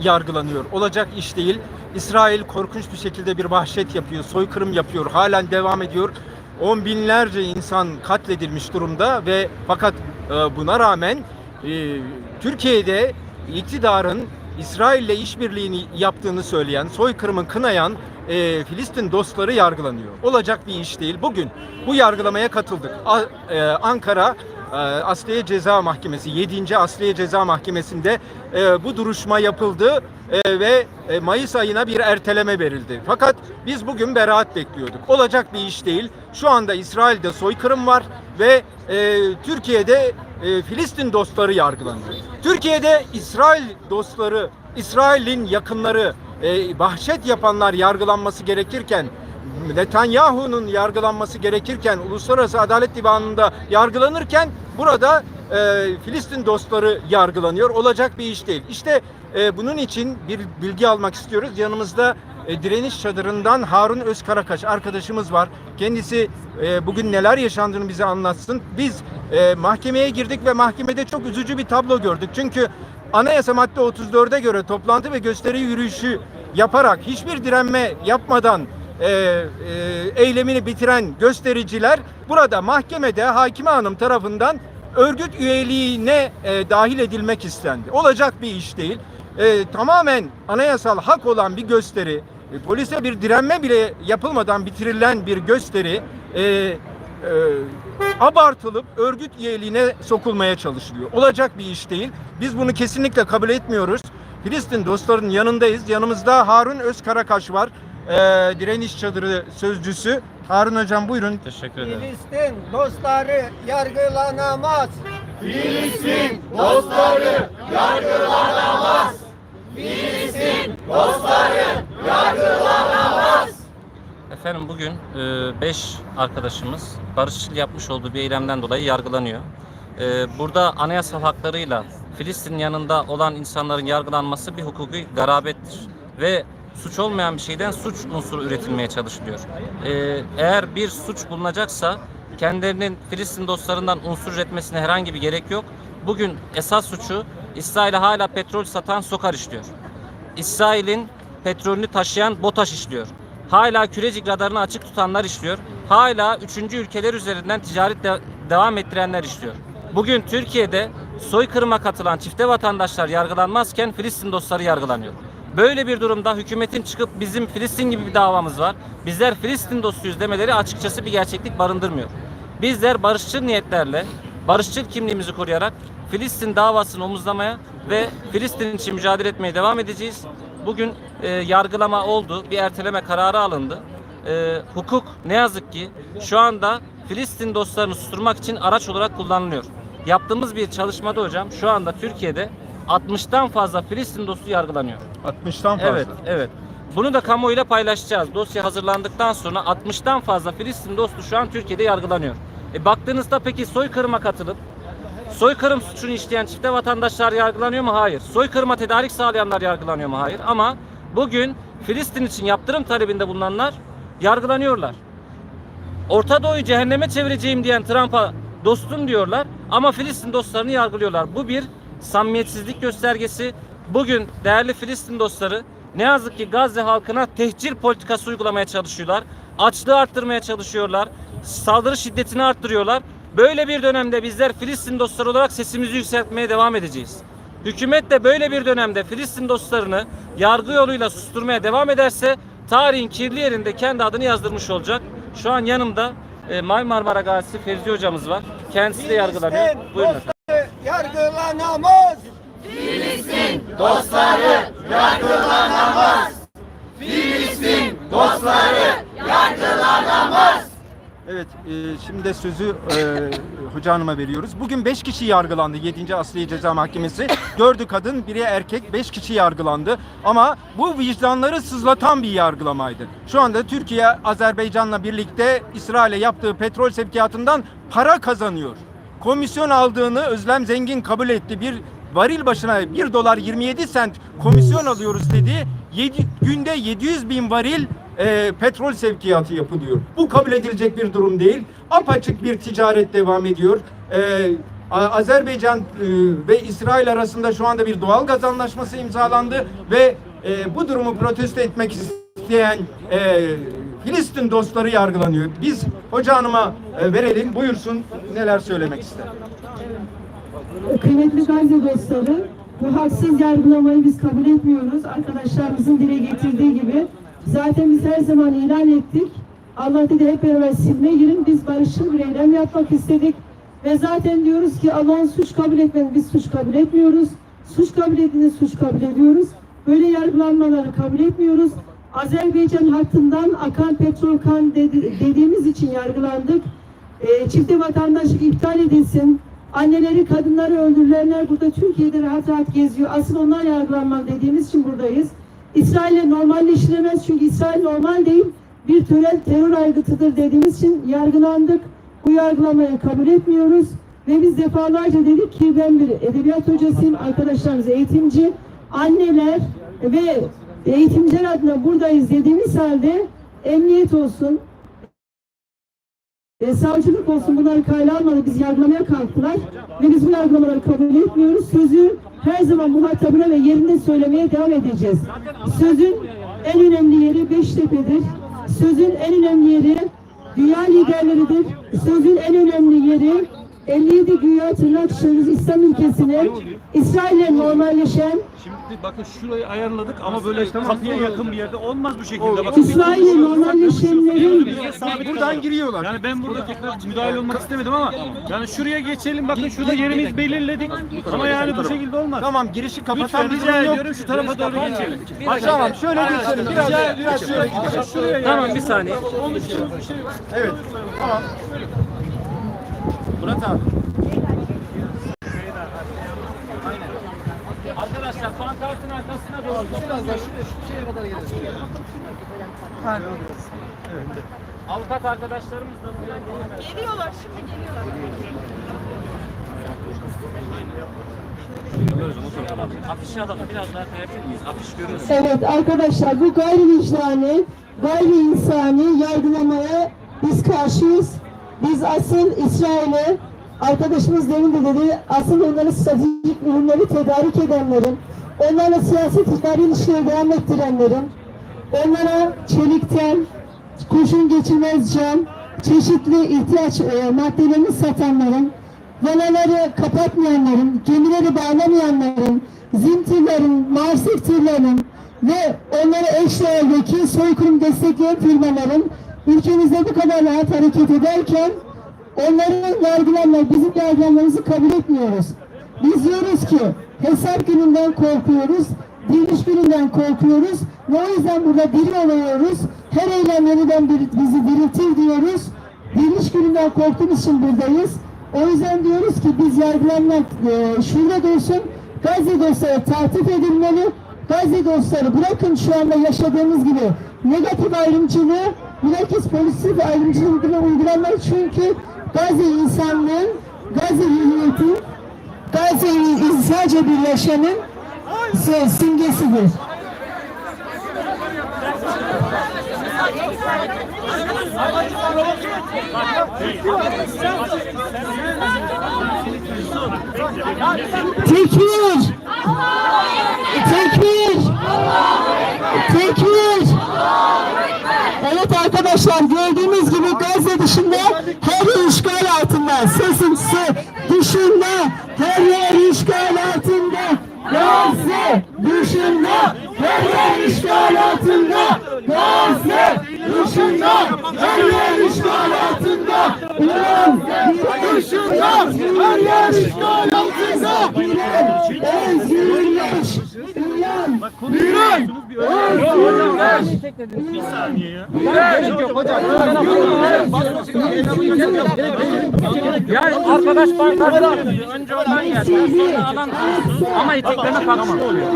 yargılanıyor. Olacak iş değil. İsrail korkunç bir şekilde bir vahşet yapıyor, soykırım yapıyor, halen devam ediyor. On binlerce insan katledilmiş durumda ve fakat e, buna rağmen e, Türkiye'de iktidarın İsrail'le işbirliğini yaptığını söyleyen, soykırımı kınayan e, Filistin dostları yargılanıyor. Olacak bir iş değil. Bugün bu yargılamaya katıldık. A- e, Ankara Asliye Ceza Mahkemesi 7. Asliye Ceza Mahkemesi'nde e, bu duruşma yapıldı e, ve e, Mayıs ayına bir erteleme verildi. Fakat biz bugün beraat bekliyorduk. Olacak bir iş değil. Şu anda İsrail'de soykırım var ve Türkiye'de Filistin dostları yargılanıyor. Türkiye'de İsrail dostları, İsrail'in yakınları, vahşet yapanlar yargılanması gerekirken Netanyahu'nun yargılanması gerekirken Uluslararası Adalet Divanı'nda yargılanırken burada e, Filistin dostları yargılanıyor. Olacak bir iş değil. İşte e, bunun için bir bilgi almak istiyoruz. Yanımızda e, direniş çadırından Harun Özkarakaş arkadaşımız var. Kendisi e, bugün neler yaşandığını bize anlatsın. Biz e, mahkemeye girdik ve mahkemede çok üzücü bir tablo gördük. Çünkü Anayasa madde 34'e göre toplantı ve gösteri yürüyüşü yaparak hiçbir direnme yapmadan e, e, eylemini bitiren göstericiler burada mahkemede hakime hanım tarafından örgüt üyeliğine e, dahil edilmek istendi. Olacak bir iş değil. E, tamamen anayasal hak olan bir gösteri, e, polise bir direnme bile yapılmadan bitirilen bir gösteri e, e, abartılıp örgüt üyeliğine sokulmaya çalışılıyor. Olacak bir iş değil. Biz bunu kesinlikle kabul etmiyoruz. Filistin dostların yanındayız. Yanımızda Harun Özkarakaş var. E, direniş çadırı sözcüsü. Harun hocam buyurun. Teşekkür ederim. Filistin dostları yargılanamaz. Filistin dostları yargılanamaz. Filistin dostları yargılanamaz. Efendim bugün 5 arkadaşımız barışçıl yapmış olduğu bir eylemden dolayı yargılanıyor. E, burada anayasal haklarıyla Filistin yanında olan insanların yargılanması bir hukuki garabettir. Ve suç olmayan bir şeyden suç unsuru üretilmeye çalışılıyor. E, eğer bir suç bulunacaksa kendilerinin Filistin dostlarından unsur üretmesine herhangi bir gerek yok. Bugün esas suçu İsrail'e hala petrol satan Sokar işliyor. İsrail'in petrolünü taşıyan BOTAŞ işliyor. Hala Kürecik radarını açık tutanlar işliyor. Hala üçüncü ülkeler üzerinden ticaret de- devam ettirenler işliyor. Bugün Türkiye'de soykırıma katılan çifte vatandaşlar yargılanmazken Filistin dostları yargılanıyor. Böyle bir durumda hükümetin çıkıp bizim Filistin gibi bir davamız var. Bizler Filistin dostuyuz demeleri açıkçası bir gerçeklik barındırmıyor. Bizler barışçıl niyetlerle, barışçıl kimliğimizi koruyarak Filistin davasını omuzlamaya ve Filistin için mücadele etmeye devam edeceğiz. Bugün e, yargılama oldu, bir erteleme kararı alındı. E, hukuk ne yazık ki şu anda Filistin dostlarını susturmak için araç olarak kullanılıyor. Yaptığımız bir çalışmada hocam şu anda Türkiye'de 60'tan fazla Filistin dostu yargılanıyor. 60'tan fazla. Evet, evet. Bunu da kamuoyuyla paylaşacağız. Dosya hazırlandıktan sonra 60'tan fazla Filistin dostu şu an Türkiye'de yargılanıyor. E baktığınızda peki soykırıma katılıp soykırım suçunu işleyen çifte vatandaşlar yargılanıyor mu? Hayır. Soykırıma tedarik sağlayanlar yargılanıyor mu? Hayır. Ama bugün Filistin için yaptırım talebinde bulunanlar yargılanıyorlar. Orta Doğu'yu cehenneme çevireceğim diyen Trump'a dostum diyorlar ama Filistin dostlarını yargılıyorlar. Bu bir samimiyetsizlik göstergesi. Bugün değerli Filistin dostları ne yazık ki Gazze halkına tehcir politikası uygulamaya çalışıyorlar. Açlığı arttırmaya çalışıyorlar. Saldırı şiddetini arttırıyorlar. Böyle bir dönemde bizler Filistin dostları olarak sesimizi yükseltmeye devam edeceğiz. Hükümet de böyle bir dönemde Filistin dostlarını yargı yoluyla susturmaya devam ederse tarihin kirli yerinde kendi adını yazdırmış olacak. Şu an yanımda e, Marmara Gazisi Fevzi hocamız var. Kendisi de yargılanıyor. Buyurun yargılanamaz. Filistin dostları yargılanamaz. Filistin dostları yargılanamaz. Evet, e, şimdi de sözü e, Hoca Hanım'a veriyoruz. Bugün 5 kişi yargılandı 7. Asliye Ceza Mahkemesi. 4'ü kadın, biri erkek, 5 kişi yargılandı. Ama bu vicdanları sızlatan bir yargılamaydı. Şu anda Türkiye, Azerbaycan'la birlikte İsrail'e yaptığı petrol sevkiyatından para kazanıyor. Komisyon aldığını Özlem Zengin kabul etti. Bir varil başına 1 dolar 27 sent komisyon alıyoruz dedi. Yedi- günde 700 bin varil e, petrol sevkiyatı yapılıyor. Bu kabul edilecek bir durum değil. Apaçık bir ticaret devam ediyor. E, Azerbaycan e, ve İsrail arasında şu anda bir doğal gaz anlaşması imzalandı ve e, bu durumu protesto etmek isteyen e, Filistin dostları yargılanıyor. Biz hoca hanıma e, verelim. Buyursun neler söylemek ister. Kıymetli Gazze dostları, bu haksız yargılamayı biz kabul etmiyoruz. Arkadaşlarımızın dile getirdiği gibi. Zaten biz her zaman ilan ettik. Allah dedi hep beraber silme girin. Biz barışçıl bir eylem yapmak istedik. Ve zaten diyoruz ki Allah'ın suç kabul etmeni biz suç kabul etmiyoruz. Suç kabul edini suç kabul ediyoruz. Böyle yargılanmaları kabul etmiyoruz. Azerbaycan hattından akan petrol kan dedi- dediğimiz için yargılandık. E, çifte vatandaşlık iptal edilsin. Anneleri, kadınları öldürülenler burada Türkiye'de rahat rahat geziyor. Asıl onlar yargılanmalı dediğimiz için buradayız. İsrail'le normalleşilemez çünkü İsrail normal değil. Bir terör, terör aygıtıdır dediğimiz için yargılandık. Bu yargılamayı kabul etmiyoruz. Ve biz defalarca dedik ki ben bir edebiyat hocasıyım, arkadaşlarımız eğitimci, anneler ve eğitimciler adına buradayız dediğimiz halde emniyet olsun, e, savcılık olsun bunları kayla. Biz yargılamaya kalktılar. Ve biz bu yargılamaları kabul etmiyoruz. Sözü her zaman muhatabına ve yerinde söylemeye devam edeceğiz. Sözün en önemli yeri Beştepe'dir. Sözün en önemli yeri dünya liderleridir. Sözün en önemli yeri 57 güya tırnak içeriz İslam ülkesine İsrail'le normalleşen Şimdi bakın şurayı ayarladık ama böyle kapıya yakın bir yerde olmaz bu şekilde. Bakın. İsrail'le normalleşenlerin Buradan giriyorlar. yani ben burada tekrar müdahale olmak istemedim ama yani şuraya geçelim bakın şurada yerimiz belirledik. Ama yani bu şekilde olmaz. Tamam girişi kapatan Lütfen bir rica ediyorum şu tarafa doğru geçelim. Tamam şöyle geçelim. Biraz, biraz şöyle gidelim. Tamam bir saniye. Evet. Tamam. Murat abi. Arkadaşlar pankartın arkasına doğru. Biraz daha şuraya kadar gelelim. Avukat arkadaşlarımız da buraya gelemez. Geliyorlar şimdi geliyorlar. Afişi alalım biraz daha miyiz? Afiş görüyorsunuz. Evet arkadaşlar bu gayri vicdani, gayri insani yargılamaya biz karşıyız. Biz asıl İsrail'e arkadaşımız demin de dedi asıl onların stratejik ürünleri tedarik edenlerin, onlarla siyasi ticari ilişkileri devam ettirenlerin, onlara çelikten, kurşun geçirmez cam, çeşitli ihtiyaç e, maddelerini satanların, vanaları kapatmayanların, gemileri bağlamayanların, zintirlerin, marsif ve onlara eş değerdeki soykırım destekleyen firmaların ülkemizde bu kadar rahat hareket ederken onların yargılanma, bizim yargılanmamızı kabul etmiyoruz. Biz diyoruz ki hesap gününden korkuyoruz, diriliş gününden korkuyoruz ve o yüzden burada diri oluyoruz. Her eylem yeniden bizi diriltir diyoruz. Diriliş gününden korktuğumuz için buradayız. O yüzden diyoruz ki biz yargılanmak e, şurada dursun, Gazze dostları tatif edilmeli. Gazze dostları bırakın şu anda yaşadığımız gibi negatif ayrımcılığı, bilakis pozitif ayrımcılığı uygulanmalı çünkü Gazze insanlığın, Gazze hürriyeti, Gazze insanca bir yaşamın s- simgesidir. Tekbir! Tekbir! Tekbir! Evet arkadaşlar gördüğünüz gibi Gazze dışında her işgal altında. Sesim se dışında her yer işgal altında. Gazze dışında her yer işgal altında. Gazze dışında her yer işgal altında. İran dışında her yer işgal altında. İran özgürleş. İran İran özgürleş. Yani arkadaş pankartı önce oradan geldi. Sonra alan ama eteklerine farklı oluyor.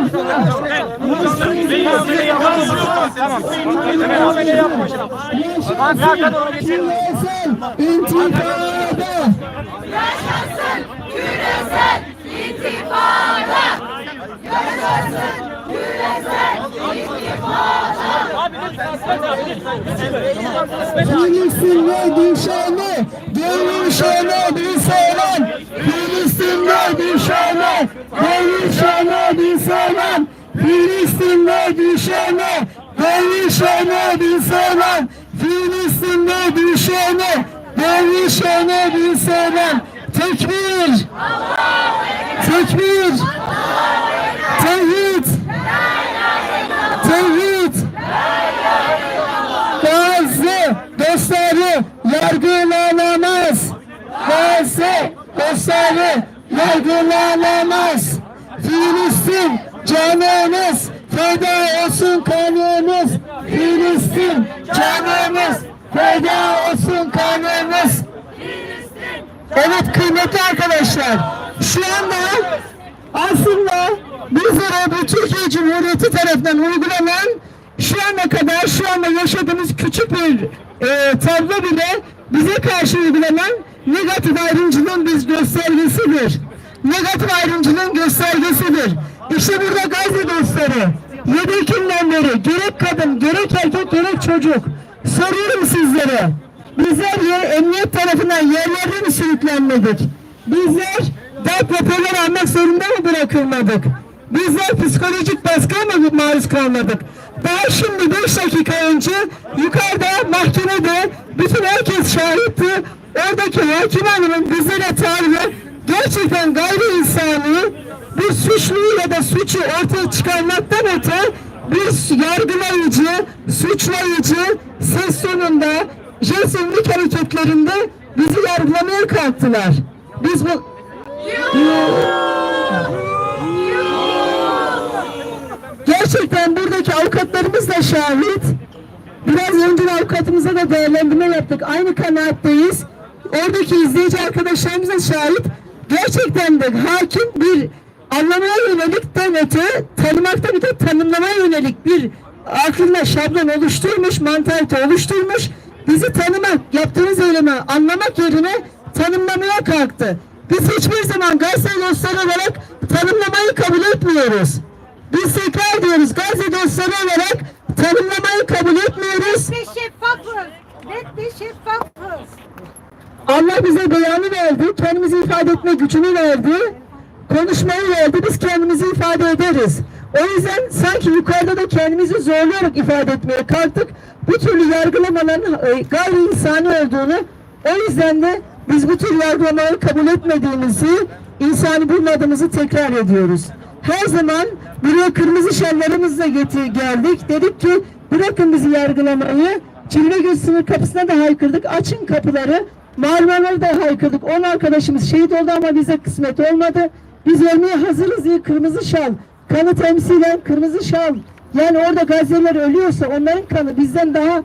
İntifada! Yaşasın küresel intifada. Yaşasın küresel intifada. Filistin'de düşeni, görüşene bir selam. Filistin'de düşene, görüşene bir selam. Filistin'de düşene, görüşene bir selam. Bir selam. Tekbir! Tekbir! Tevhid! Tevhid! Gazze dostları yargılanamaz. Gazze dostları yargılanamaz. Filistin canımız feda olsun kanımız. Filistin canımız feda olsun kanımız. Evet kıymetli arkadaşlar şu anda aslında bizlere bu Türkiye Cumhuriyeti tarafından uygulanan şu ana kadar şu anda yaşadığımız küçük bir e, tablo bile bize karşı uygulanan negatif ayrımcılığın biz göstergesidir. Negatif ayrımcılığın göstergesidir. İşte burada Gazze dostları 7 Ekim'den beri gerek kadın, gerek erkek, gerek çocuk soruyorum sizlere. Bizler yer, emniyet tarafından yerlerde mi sürüklenmedik? Bizler darp raporları almak zorunda mı bırakılmadık? Bizler psikolojik baskıya maruz kalmadık? Daha şimdi 5 dakika önce yukarıda mahkemede bütün herkes şahitti. Oradaki hakim hanımın bizlere tavrı gerçekten gayri insani bir suçluyu ya da suçu ortaya çıkarmaktan öte bir yargılayıcı, suçlayıcı ses sonunda Jason'lık hareketlerinde bizi yargılamaya kalktılar. Biz bu... Gerçekten buradaki avukatlarımız da şahit. Biraz önce avukatımıza da değerlendirme yaptık. Aynı kanaatteyiz. Oradaki izleyici arkadaşlarımız da şahit. Gerçekten de hakim bir anlamaya yönelikten öte tanımakta bir de tanımlamaya yönelik bir aklında şablon oluşturmuş, mantalite oluşturmuş. Bizi tanımak, yaptığımız eylemi anlamak yerine tanımlamaya kalktı. Biz hiçbir zaman Gazze dostları olarak tanımlamayı kabul etmiyoruz. Biz tekrar diyoruz Gazze dostları olarak tanımlamayı kabul etmiyoruz. Net ve şeffafız. Net ve şeffafız. Allah bize beyanı verdi, kendimizi ifade etme gücünü verdi, konuşmayı verdi, biz kendimizi ifade ederiz. O yüzden sanki yukarıda da kendimizi zorlayarak ifade etmeye kalktık. Bu türlü yargılamaların e, gayri insani olduğunu, o yüzden de biz bu tür yargılamaları kabul etmediğimizi, insani bulmadığımızı tekrar ediyoruz. Her zaman buraya kırmızı şallarımızla getir, geldik. Dedik ki bırakın bizi yargılamayı. Cilvegöz sınır kapısına da haykırdık. Açın kapıları. Marmara'da da haykırdık. 10 arkadaşımız şehit oldu ama bize kısmet olmadı. Biz ölmeye hazırız diye kırmızı şal. Kanı temsilen kırmızı şal. Yani orada Gazze'ler ölüyorsa onların kanı bizden daha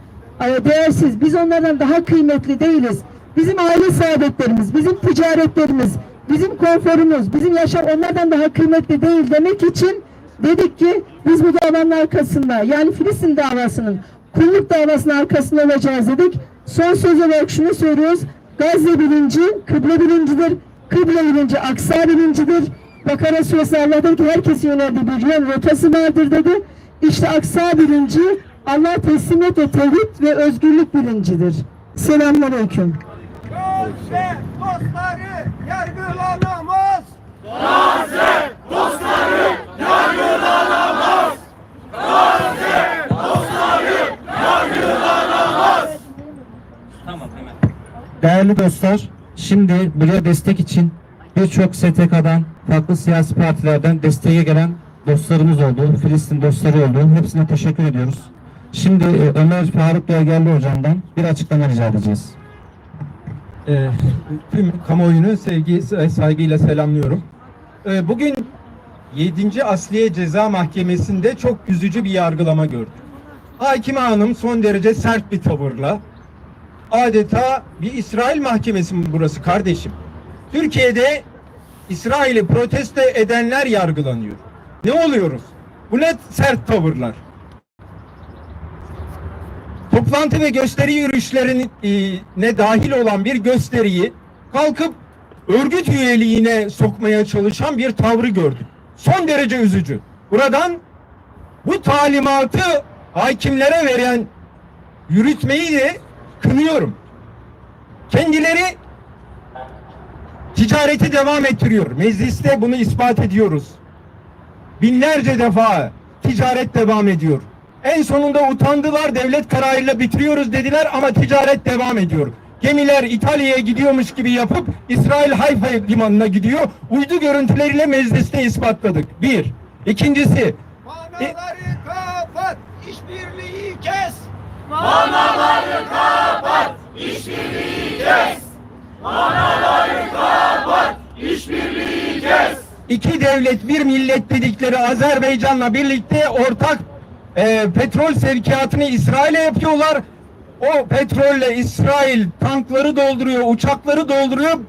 e, değersiz. Biz onlardan daha kıymetli değiliz. Bizim aile saadetlerimiz, bizim ticaretlerimiz, bizim konforumuz, bizim yaşam onlardan daha kıymetli değil demek için dedik ki biz bu davanın arkasında yani Filistin davasının kulluk davasının arkasında olacağız dedik. Son söz olarak şunu söylüyoruz. Gazze bilinci, kıble bilincidir. Kıble bilinci, aksa bilincidir. Bakara suresi Allah dedi ki herkesin yöneldiği bir yol rotası vardır dedi. İşte aksa bilinci Allah teslimiyet ve tevhid ve özgürlük bilincidir. Selamünaleyküm. Gazze dostları yargılanamaz. Tamam Değerli dostlar, şimdi buraya destek için birçok STK'dan, farklı siyasi partilerden desteğe gelen dostlarımız oldu, Filistin dostları oldu. Hepsine teşekkür ediyoruz. Şimdi e, Ömer Faruk Gergerli hocamdan bir açıklama rica edeceğiz. Ee, tüm kamuoyunu sevgi saygıyla selamlıyorum. Ee, bugün 7. Asliye Ceza Mahkemesi'nde çok üzücü bir yargılama gördük. Hakime Hanım son derece sert bir tavırla adeta bir İsrail mahkemesi mi burası kardeşim? Türkiye'de İsrail'i protesto edenler yargılanıyor. Ne oluyoruz? Bu ne sert tavırlar? toplantı ve gösteri yürüyüşlerine ne dahil olan bir gösteriyi kalkıp örgüt üyeliğine sokmaya çalışan bir tavrı gördük. Son derece üzücü. Buradan bu talimatı hakimlere veren yürütmeyi de kınıyorum. Kendileri ticareti devam ettiriyor. Mecliste bunu ispat ediyoruz. Binlerce defa ticaret devam ediyor. En sonunda utandılar, devlet kararıyla bitiriyoruz dediler ama ticaret devam ediyor. Gemiler İtalya'ya gidiyormuş gibi yapıp İsrail Hayfa limanına gidiyor. Uydu görüntüleriyle mecliste ispatladık. Bir. İkincisi, Manaları kapat, işbirliği kes. İki devlet bir millet dedikleri Azerbaycan'la birlikte ortak e, petrol sevkiyatını İsrail'e yapıyorlar. O petrolle İsrail tankları dolduruyor, uçakları dolduruyor,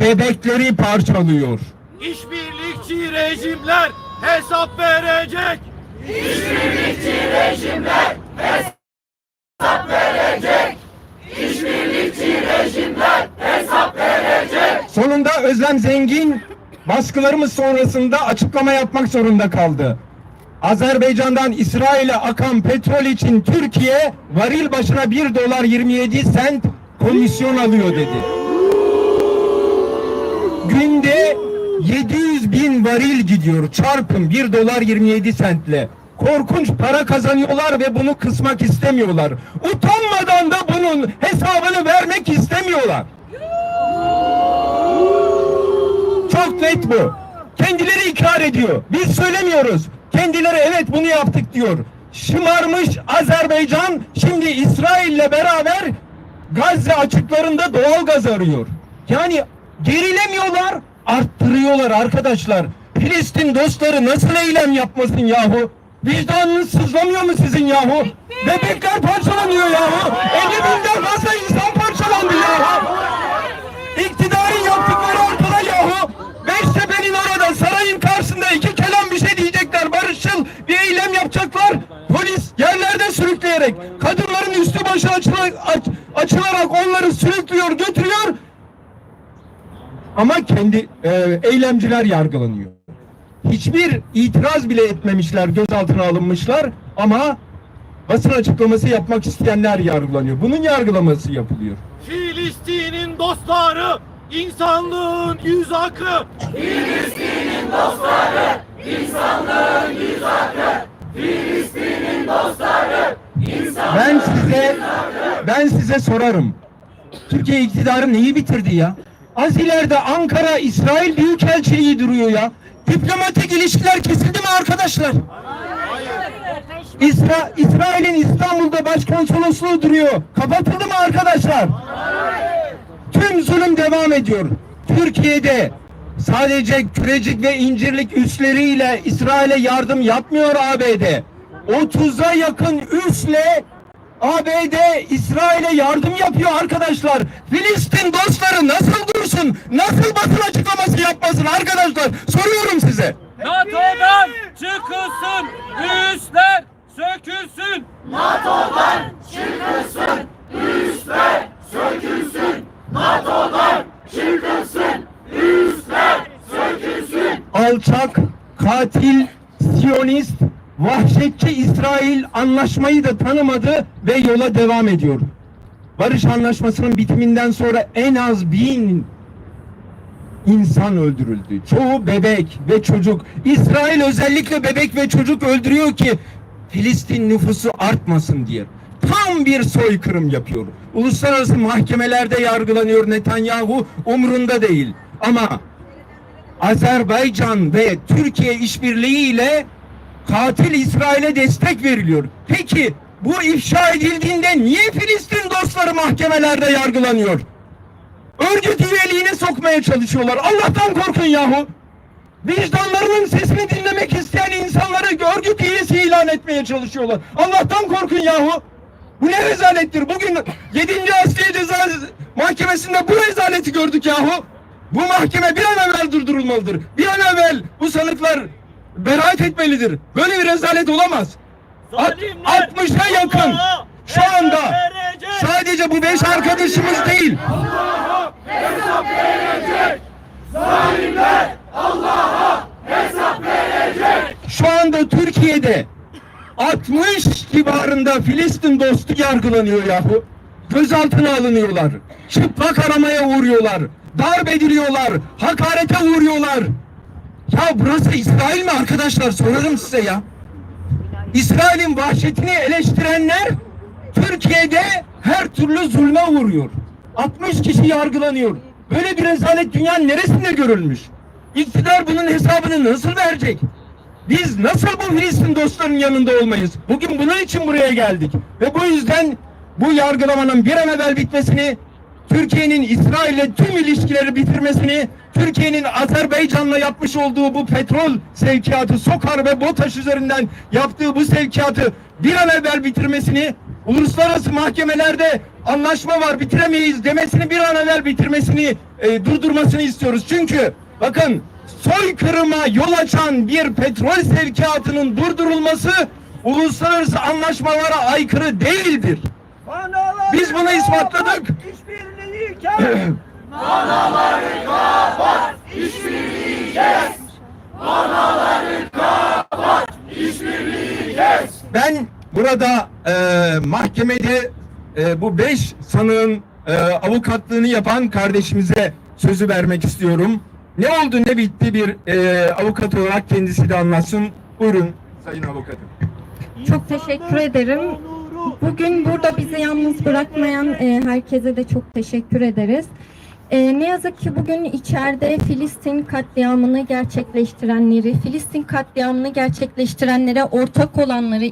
bebekleri parçalıyor. İşbirlikçi rejimler hesap verecek. Sonunda Özlem Zengin baskılarımız sonrasında açıklama yapmak zorunda kaldı. Azerbaycan'dan İsrail'e akan petrol için Türkiye varil başına 1 dolar 27 sent komisyon alıyor dedi. Günde 700 bin varil gidiyor çarpın 1 dolar 27 sentle. Korkunç para kazanıyorlar ve bunu kısmak istemiyorlar. Utanmadan da bunun hesabını vermek istemiyorlar. Çok net bu. Kendileri ikrar ediyor. Biz söylemiyoruz. Kendileri evet bunu yaptık diyor. Şımarmış Azerbaycan şimdi İsrail'le beraber Gazze açıklarında doğal gaz arıyor. Yani gerilemiyorlar, arttırıyorlar arkadaşlar. Filistin dostları nasıl eylem yapmasın yahu? Vicdanınız sızlamıyor mu sizin yahu? Bebekler parçalanıyor yahu. 50 binden fazla insan parçalandı yahu. İktidarın yaptıkları ortada yahu. Beştepe'nin orada sarayın karşısında iki kelam bir şey diyecekler. Barışçıl bir eylem yapacaklar. Polis yerlerde sürükleyerek kadınların üstü başı açılarak, aç- açılarak onları sürüklüyor götürüyor. Ama kendi e, eylemciler yargılanıyor. Hiçbir itiraz bile etmemişler, gözaltına alınmışlar ama basın açıklaması yapmak isteyenler yargılanıyor. Bunun yargılaması yapılıyor. Filistin'in dostları, insanlığın yüz akı. Ben size ben size sorarım. Türkiye iktidarı neyi bitirdi ya? Az ileride Ankara İsrail Büyükelçiliği duruyor ya. Diplomatik ilişkiler kesildi mi arkadaşlar? İsra İsrail'in İstanbul'da başkonsolosluğu duruyor. Kapatıldı mı arkadaşlar? Tüm zulüm devam ediyor. Türkiye'de sadece Kürecik ve İncirlik üsleriyle İsrail'e yardım yapmıyor ABD. 30'a yakın üsle ABD İsrail'e yardım yapıyor arkadaşlar. Filistin dostları nasıl dursun? Nasıl basın açıklaması yapmasın arkadaşlar? Soruyorum size. NATO'dan çıkılsın, üsler sökülsün. alçak, katil, siyonist, vahşetçi İsrail anlaşmayı da tanımadı ve yola devam ediyor. Barış anlaşmasının bitiminden sonra en az bin insan öldürüldü. Çoğu bebek ve çocuk. İsrail özellikle bebek ve çocuk öldürüyor ki Filistin nüfusu artmasın diye. Tam bir soykırım yapıyor. Uluslararası mahkemelerde yargılanıyor Netanyahu umrunda değil. Ama Azerbaycan ve Türkiye işbirliğiyle katil İsrail'e destek veriliyor. Peki bu ifşa edildiğinde niye Filistin dostları mahkemelerde yargılanıyor? Örgüt üyeliğine sokmaya çalışıyorlar. Allah'tan korkun yahu. Vicdanlarının sesini dinlemek isteyen insanları örgüt üyesi ilan etmeye çalışıyorlar. Allah'tan korkun yahu. Bu ne rezalettir? Bugün 7. Asliye Ceza Mahkemesi'nde bu rezaleti gördük yahu. Bu mahkeme bir an evvel durdurulmalıdır. Bir an evvel bu sanıklar beraat etmelidir. Böyle bir rezalet olamaz. Alt- 60'a yakın şu anda sadece bu beş arkadaşımız değil. Şu anda Türkiye'de 60 civarında Filistin dostu yargılanıyor yahu. Gözaltına alınıyorlar. Çıplak aramaya uğruyorlar. Darp ediliyorlar. Hakarete uğruyorlar. Ya burası İsrail mi arkadaşlar sorarım size ya. İsrail'in vahşetini eleştirenler Türkiye'de her türlü zulme uğruyor. 60 kişi yargılanıyor. Böyle bir rezalet dünyanın neresinde görülmüş? İktidar bunun hesabını nasıl verecek? Biz nasıl bu Filistin dostlarının yanında olmayız? Bugün bunun için buraya geldik. Ve bu yüzden bu yargılamanın bir an evvel bitmesini, Türkiye'nin İsrail'le tüm ilişkileri bitirmesini, Türkiye'nin Azerbaycan'la yapmış olduğu bu petrol sevkiyatı, Sokar ve BOTAŞ üzerinden yaptığı bu sevkiyatı bir an evvel bitirmesini, uluslararası mahkemelerde anlaşma var bitiremeyiz demesini bir an evvel bitirmesini, e, durdurmasını istiyoruz. Çünkü bakın soykırıma yol açan bir petrol sevkiyatının durdurulması uluslararası anlaşmalara aykırı değildir. Biz bunu ispatladık. Ben burada e, mahkemede e, bu beş sanığın e, avukatlığını yapan kardeşimize sözü vermek istiyorum. Ne oldu ne bitti bir e, avukat olarak kendisi de anlatsın. Buyurun sayın avukatım. Çok teşekkür ederim. Bugün burada bizi yalnız bırakmayan e, herkese de çok teşekkür ederiz. E, ne yazık ki bugün içeride Filistin katliamını gerçekleştirenleri, Filistin katliamını gerçekleştirenlere ortak olanları,